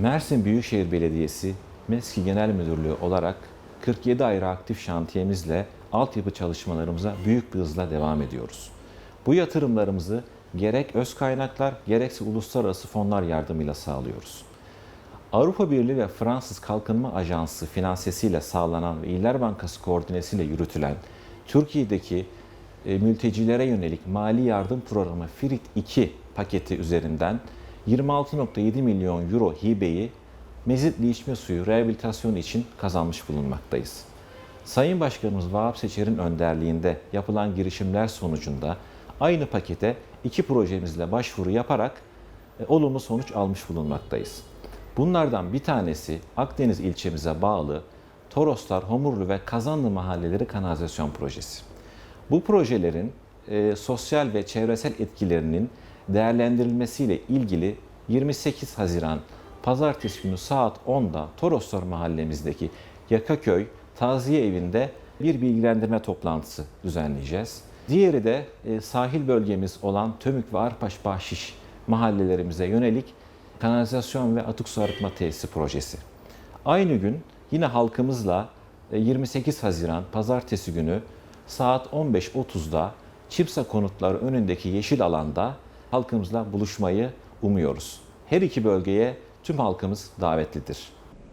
Mersin Büyükşehir Belediyesi MESKİ Genel Müdürlüğü olarak 47 ayrı aktif şantiyemizle altyapı çalışmalarımıza büyük bir hızla devam ediyoruz. Bu yatırımlarımızı gerek öz kaynaklar gerekse uluslararası fonlar yardımıyla sağlıyoruz. Avrupa Birliği ve Fransız Kalkınma Ajansı finansesiyle sağlanan ve İller Bankası koordinesiyle yürütülen Türkiye'deki e, mültecilere yönelik mali yardım programı FİRİT 2 paketi üzerinden 26.7 milyon euro hibeyi Mezitli içme suyu rehabilitasyonu için kazanmış bulunmaktayız. Sayın Başkanımız Vahap Seçer'in önderliğinde yapılan girişimler sonucunda aynı pakete iki projemizle başvuru yaparak e, olumlu sonuç almış bulunmaktayız. Bunlardan bir tanesi Akdeniz ilçemize bağlı Toroslar, Homurlu ve Kazanlı mahalleleri kanalizasyon projesi. Bu projelerin e, sosyal ve çevresel etkilerinin değerlendirilmesiyle ilgili 28 Haziran Pazartesi günü saat 10'da Toroslar mahallemizdeki Yakaköy Taziye Evi'nde bir bilgilendirme toplantısı düzenleyeceğiz. Diğeri de e, sahil bölgemiz olan Tömük ve Arpaş Bahşiş mahallelerimize yönelik kanalizasyon ve atık su arıtma tesisi projesi. Aynı gün yine halkımızla e, 28 Haziran Pazartesi günü saat 15.30'da Çipsa konutları önündeki yeşil alanda halkımızla buluşmayı umuyoruz. Her iki bölgeye tüm halkımız davetlidir.